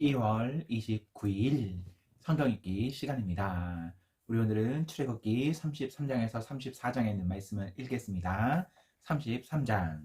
1월 29일 성경 읽기 시간입니다. 우리 오늘은 출애굽기 33장에서 34장에 있는 말씀을 읽겠습니다. 33장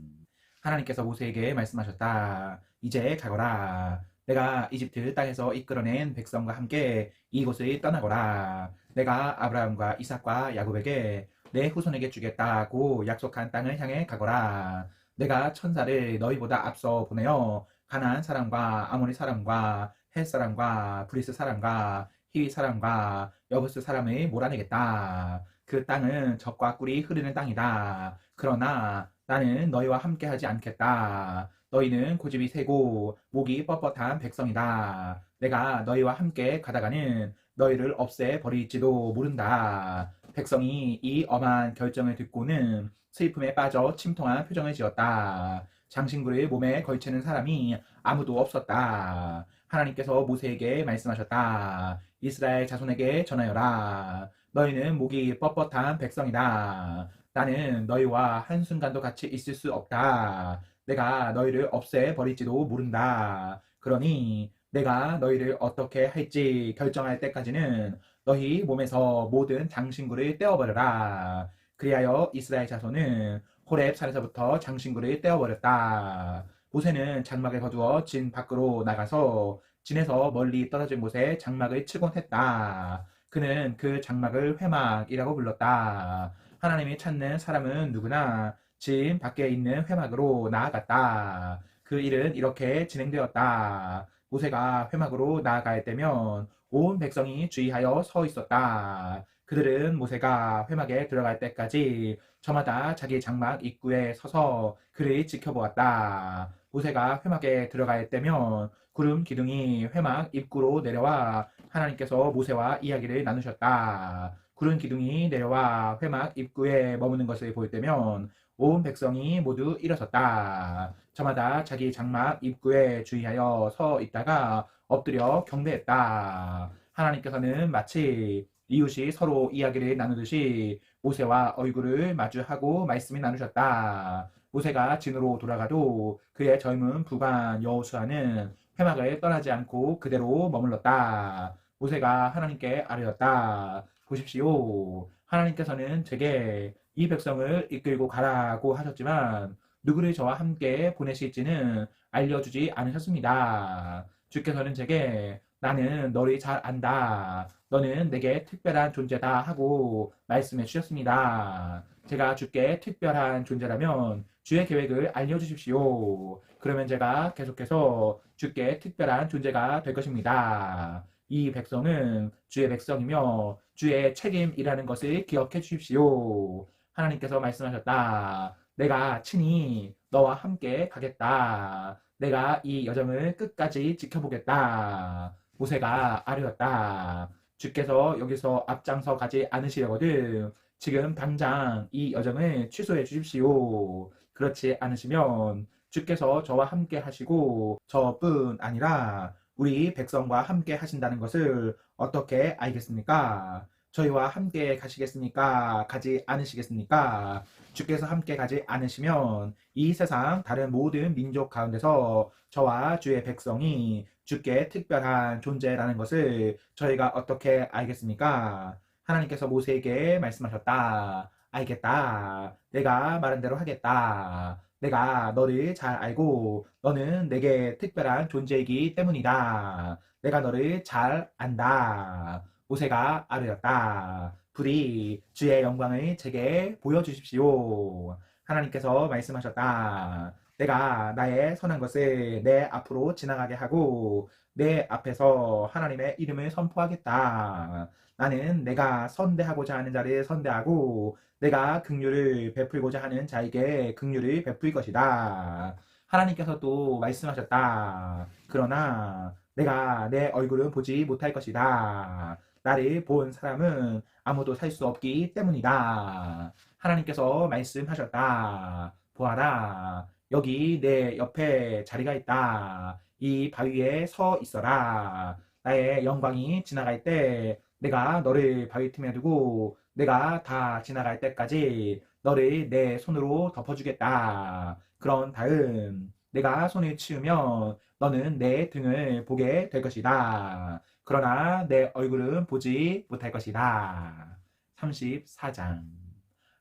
하나님께서 모세에게 말씀하셨다. 이제 가거라. 내가 이집트 땅에서 이끌어낸 백성과 함께 이곳을 떠나거라. 내가 아브라함과 이삭과 야곱에게 내 후손에게 주겠다고 약속한 땅을 향해 가거라. 내가 천사를 너희보다 앞서 보내어 가나안 사람과 아모리 사람과 헷 사람과 브리스 사람과 히위 사람과 여부스 사람을 몰아내겠다. 그 땅은 적과 꿀이 흐르는 땅이다. 그러나 나는 너희와 함께하지 않겠다. 너희는 고집이 세고 목이 뻣뻣한 백성이다. 내가 너희와 함께 가다가는 너희를 없애 버릴지도 모른다. 백성이 이 엄한 결정을 듣고는 슬픔에 빠져 침통한 표정을 지었다. 장신구를 몸에 걸치는 사람이 아무도 없었다. 하나님께서 모세에게 말씀하셨다. 이스라엘 자손에게 전하여라. 너희는 목이 뻣뻣한 백성이다. 나는 너희와 한순간도 같이 있을 수 없다. 내가 너희를 없애 버릴지도 모른다. 그러니 내가 너희를 어떻게 할지 결정할 때까지는 너희 몸에서 모든 장신구를 떼어버려라. 그리하여 이스라엘 자손은 호렙 산에서부터 장신구를 떼어버렸다. 모세는 장막을 거두어 진 밖으로 나가서 진에서 멀리 떨어진 곳에 장막을 치곤 했다. 그는 그 장막을 회막이라고 불렀다. 하나님이 찾는 사람은 누구나 진 밖에 있는 회막으로 나아갔다. 그 일은 이렇게 진행되었다. 모세가 회막으로 나아갈 때면 온 백성이 주의하여 서 있었다. 그들은 모세가 회막에 들어갈 때까지 저마다 자기 장막 입구에 서서 그를 지켜보았다. 모세가 회막에 들어갈 때면 구름 기둥이 회막 입구로 내려와 하나님께서 모세와 이야기를 나누셨다. 구름 기둥이 내려와 회막 입구에 머무는 것을 볼 때면 온 백성이 모두 일어섰다. 저마다 자기 장막 입구에 주의하여 서 있다가 엎드려 경배했다. 하나님께서는 마치 이웃이 서로 이야기를 나누듯이 모세와 얼굴을 마주하고 말씀을 나누셨다. 모세가 진으로 돌아가도 그의 젊은 부관 여호수아는 회막을 떠나지 않고 그대로 머물렀다. 모세가 하나님께 아뢰었다. 보십시오. 하나님께서는 제게 이 백성을 이끌고 가라고 하셨지만 누구를 저와 함께 보내실지는 알려주지 않으셨습니다. 주께서는 제게 나는 너를 잘 안다. 너는 내게 특별한 존재다 하고 말씀해 주셨습니다. 제가 주께 특별한 존재라면 주의 계획을 알려주십시오. 그러면 제가 계속해서 주께 특별한 존재가 될 것입니다. 이 백성은 주의 백성이며 주의 책임이라는 것을 기억해 주십시오. 하나님께서 말씀하셨다. 내가 친히 너와 함께 가겠다. 내가 이 여정을 끝까지 지켜보겠다. 모세가 아뢰었다. 주께서 여기서 앞장서 가지 않으시려거든 지금 당장 이 여정을 취소해 주십시오. 그렇지 않으시면 주께서 저와 함께 하시고 저뿐 아니라 우리 백성과 함께 하신다는 것을 어떻게 알겠습니까? 저희와 함께 가시겠습니까? 가지 않으시겠습니까? 주께서 함께 가지 않으시면 이 세상 다른 모든 민족 가운데서 저와 주의 백성이 주께 특별한 존재라는 것을 저희가 어떻게 알겠습니까? 하나님께서 모세에게 말씀하셨다. 알겠다. 내가 말한 대로 하겠다. 내가 너를 잘 알고 너는 내게 특별한 존재이기 때문이다. 내가 너를 잘 안다. 모세가 아뢰었다. 불이 주의 영광을 제게 보여주십시오. 하나님께서 말씀하셨다. 내가 나의 선한 것을 내 앞으로 지나가게 하고 내 앞에서 하나님의 이름을 선포하겠다. 나는 내가 선대하고자 하는 자를 선대하고 내가 긍휼을 베풀고자 하는 자에게 긍휼을 베풀 것이다. 하나님께서 또 말씀하셨다. 그러나 내가 내 얼굴은 보지 못할 것이다. 나를 본 사람은 아무도 살 수 없기 때문이다. 하나님께서 말씀하셨다. 보아라. 여기 내 옆에 자리가 있다. 이 바위에 서 있어라. 나의 영광이 지나갈 때 내가 너를 바위 틈에 두고 내가 다 지나갈 때까지 너를 내 손으로 덮어주겠다. 그런 다음 내가 손을 치우면 너는 내 등을 보게 될 것이다. 그러나 내 얼굴은 보지 못할 것이다. 34장.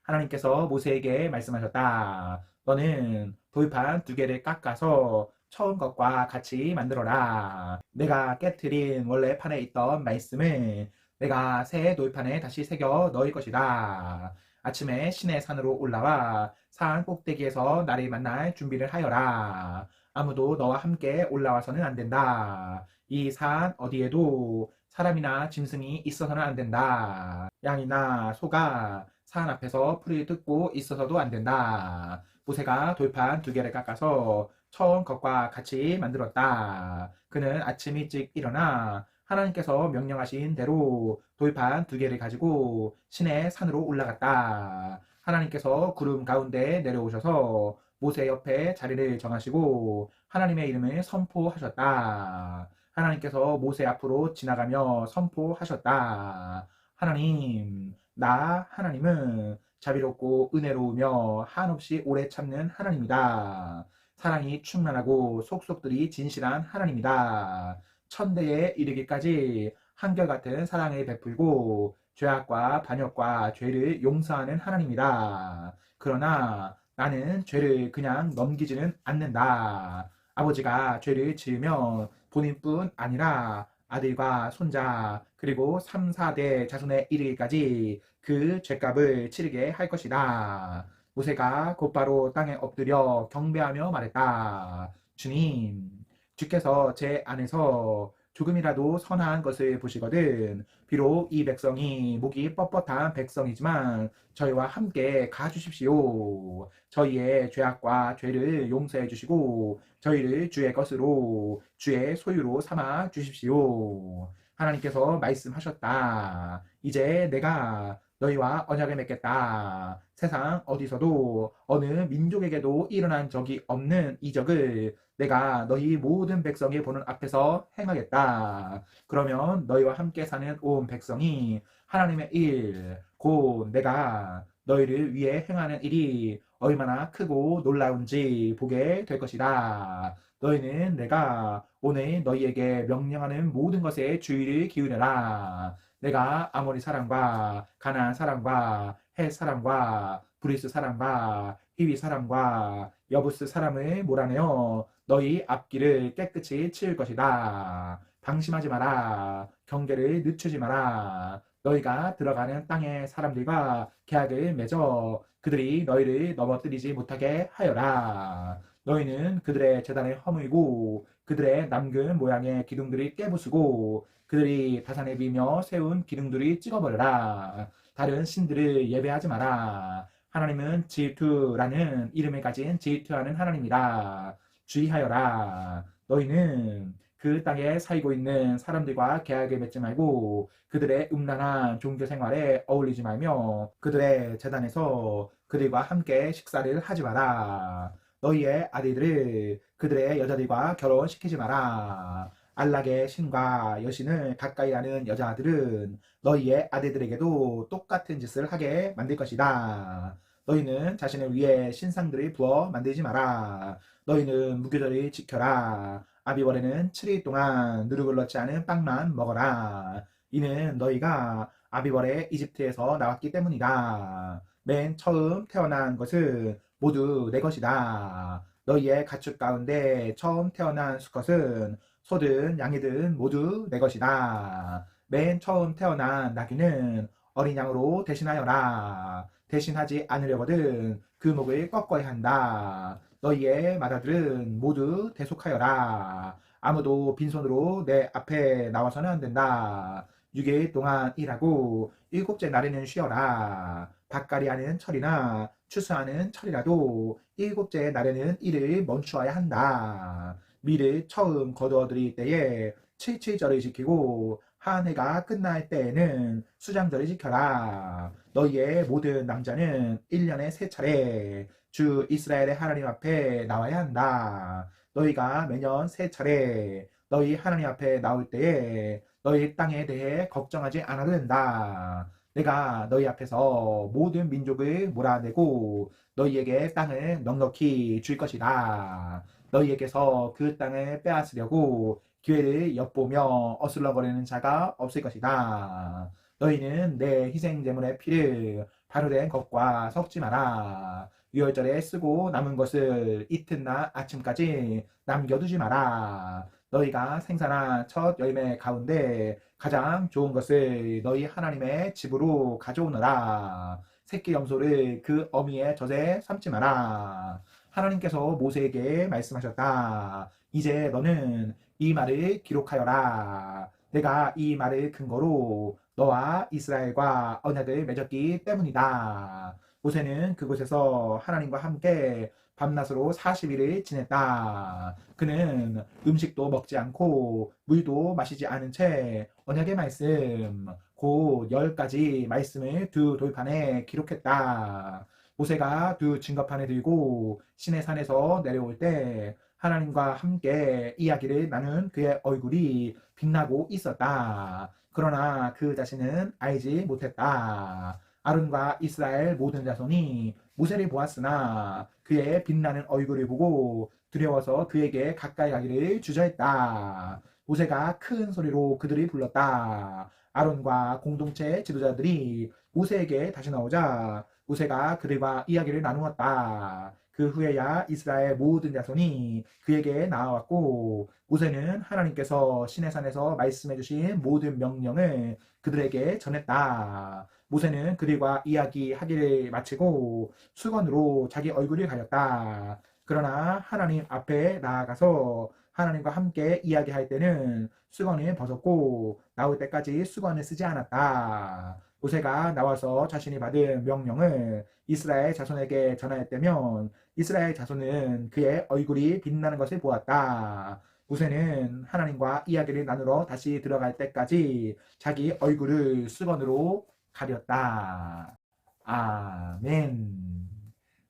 하나님께서 모세에게 말씀하셨다. 너는 돌판 두 개를 깎아서 처음 것과 같이 만들어라. 내가 깨트린 원래 판에 있던 말씀을 내가 새 돌판에 다시 새겨 넣을 것이다. 아침에 시내 산으로 올라와 산 꼭대기에서 나를 만날 준비를 하여라. 아무도 너와 함께 올라와서는 안 된다. 이 산 어디에도 사람이나 짐승이 있어서는 안 된다. 양이나 소가 산 앞에서 풀을 뜯고 있어서도 안 된다. 모세가 돌판 두 개를 깎아서 처음 것과 같이 만들었다. 그는 아침 일찍 일어나 하나님께서 명령하신 대로 돌판 두 개를 가지고 시내 산으로 올라갔다. 하나님께서 구름 가운데 내려오셔서 모세 옆에 자리를 정하시고 하나님의 이름을 선포하셨다. 하나님께서 모세 앞으로 지나가며 선포하셨다. 하나님, 나 하나님은 자비롭고 은혜로우며 한없이 오래 참는 하나님이다. 사랑이 충만하고 속속들이 진실한 하나님이다. 천대에 이르기까지 한결같은 사랑을 베풀고 죄악과 반역과 죄를 용서하는 하나님이다. 그러나 나는 죄를 그냥 넘기지는 않는다. 아버지가 죄를 지으면 본인뿐 아니라 아들과 손자 그리고 3, 4대 자손에 이르기까지 그 죄값을 치르게 할 것이다. 모세가 곧바로 땅에 엎드려 경배하며 말했다. 주님, 주께서 제 안에서 조금이라도 선한 것을 보시거든 비록 이 백성이 목이 뻣뻣한 백성이지만 저희와 함께 가주십시오. 저희의 죄악과 죄를 용서해 주시고 저희를 주의 것으로 주의 소유로 삼아 주십시오. 하나님께서 말씀하셨다. 이제 내가 너희와 언약을 맺겠다. 세상 어디서도 어느 민족에게도 일어난 적이 없는 이적을 내가 너희 모든 백성이 보는 앞에서 행하겠다. 그러면 너희와 함께 사는 온 백성이 하나님의 일, 곧 내가 너희를 위해 행하는 일이 얼마나 크고 놀라운지 보게 될 것이다. 너희는 내가 오늘 너희에게 명령하는 모든 것에 주의를 기울여라. 내가 아모리 사람과 가나안 사람과 헷 사람과 브리스 사람과 히위 사람과 여부스 사람을 몰아내어 너희 앞길을 깨끗이 치울 것이다. 방심하지 마라. 경계를 늦추지 마라. 너희가 들어가는 땅의 사람들과 계약을 맺어 그들이 너희를 넘어뜨리지 못하게 하여라. 너희는 그들의 재단을 허물고 그들의 남근 모양의 기둥들이 깨부수고 그들이 다산에 비며 세운 기둥들이 찍어버려라. 다른 신들을 예배하지 마라. 하나님은 질투라는 이름을 가진 질투하는 하나님이다. 주의하여라. 너희는 그 땅에 살고 있는 사람들과 계약을 맺지 말고 그들의 음란한 종교 생활에 어울리지 말며 그들의 재단에서 그들과 함께 식사를 하지 마라. 너희의 아들들을 그들의 여자들과 결혼시키지 마라. 안락의 신과 여신을 가까이 하는 여자들은 너희의 아들들에게도 똑같은 짓을 하게 만들 것이다. 너희는 자신을 위해 신상들을 부어 만들지 마라. 너희는 무교절을 지켜라. 아비월에는 7일 동안 누룩을 넣지 않은 빵만 먹어라. 이는 너희가 아비월에 이집트에서 나왔기 때문이다. 맨 처음 태어난 것은 모두 내 것이다. 너희의 가축 가운데 처음 태어난 수컷은 소든 양이든 모두 내 것이다. 맨 처음 태어난 나귀는 어린 양으로 대신하여라. 대신하지 않으려거든 그 목을 꺾어야 한다. 너희의 마다들은 모두 대속하여라. 아무도 빈손으로 내 앞에 나와서는 안 된다. 6일 동안 일하고 일곱째 날에는 쉬어라. 밭갈이 하는 철이나 추수하는 철이라도 일곱째 날에는 일을 멈추어야 한다. 밀을 처음 거두어들일 때에 칠칠절을 지키고 한 해가 끝날 때에는 수장절을 지켜라. 너희의 모든 남자는 1년에 세 차례 주 이스라엘의 하나님 앞에 나와야 한다. 너희가 매년 세 차례 너희 하나님 앞에 나올 때에 너희 땅에 대해 걱정하지 않아도 된다. 내가 너희 앞에서 모든 민족을 몰아내고 너희에게 땅을 넉넉히 줄 것이다. 너희에게서 그 땅을 빼앗으려고 기회를 엿보며 어슬렁거리는 자가 없을 것이다. 너희는 내 희생 제물의 피를 바로된 것과 섞지 마라. 유월절에 쓰고 남은 것을 이튿날 아침까지 남겨두지 마라. 너희가 생산한 첫 열매 가운데 가장 좋은 것을 너희 하나님의 집으로 가져오너라. 새끼 염소를 그 어미의 젖에 삼지 마라. 하나님께서 모세에게 말씀하셨다. 이제 너는 이 말을 기록하여라. 내가 이 말을 근거로 너와 이스라엘과 언약을 맺었기 때문이다. 모세는 그곳에서 하나님과 함께 밤낮으로 40일을 지냈다. 그는 음식도 먹지 않고 물도 마시지 않은 채 언약의 말씀, 곧 열 가지 말씀을 두 돌판에 기록했다. 모세가 두 증거판을 들고 신의 산에서 내려올 때 하나님과 함께 이야기를 나눈 그의 얼굴이 빛나고 있었다. 그러나 그 자신은 알지 못했다. 아론과 이스라엘 모든 자손이 모세를 보았으나 그의 빛나는 얼굴을 보고 두려워서 그에게 가까이 가기를 주저했다. 모세가 큰 소리로 그들을 불렀다. 아론과 공동체 지도자들이 모세에게 다시 나오자 모세가 그들과 이야기를 나누었다. 그 후에야 이스라엘 모든 자손이 그에게 나아왔고 모세는 하나님께서 시내산에서 말씀해 주신 모든 명령을 그들에게 전했다. 모세는 그들과 이야기하기를 마치고 수건으로 자기 얼굴을 가렸다. 그러나 하나님 앞에 나아가서 하나님과 함께 이야기할 때는 수건을 벗었고 나올 때까지 수건을 쓰지 않았다. 모세가 나와서 자신이 받은 명령을 이스라엘 자손에게 전하였다면 이스라엘 자손은 그의 얼굴이 빛나는 것을 보았다. 모세는 하나님과 이야기를 나누러 다시 들어갈 때까지 자기 얼굴을 수건으로 가렸다. 아멘.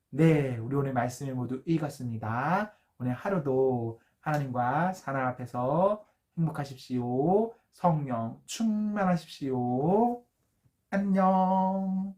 네, 우리 오늘 말씀을 모두 읽었습니다. 오늘 하루도 하나님과 사나 앞에서 행복하십시오. 성령 충만하십시오. 안녕.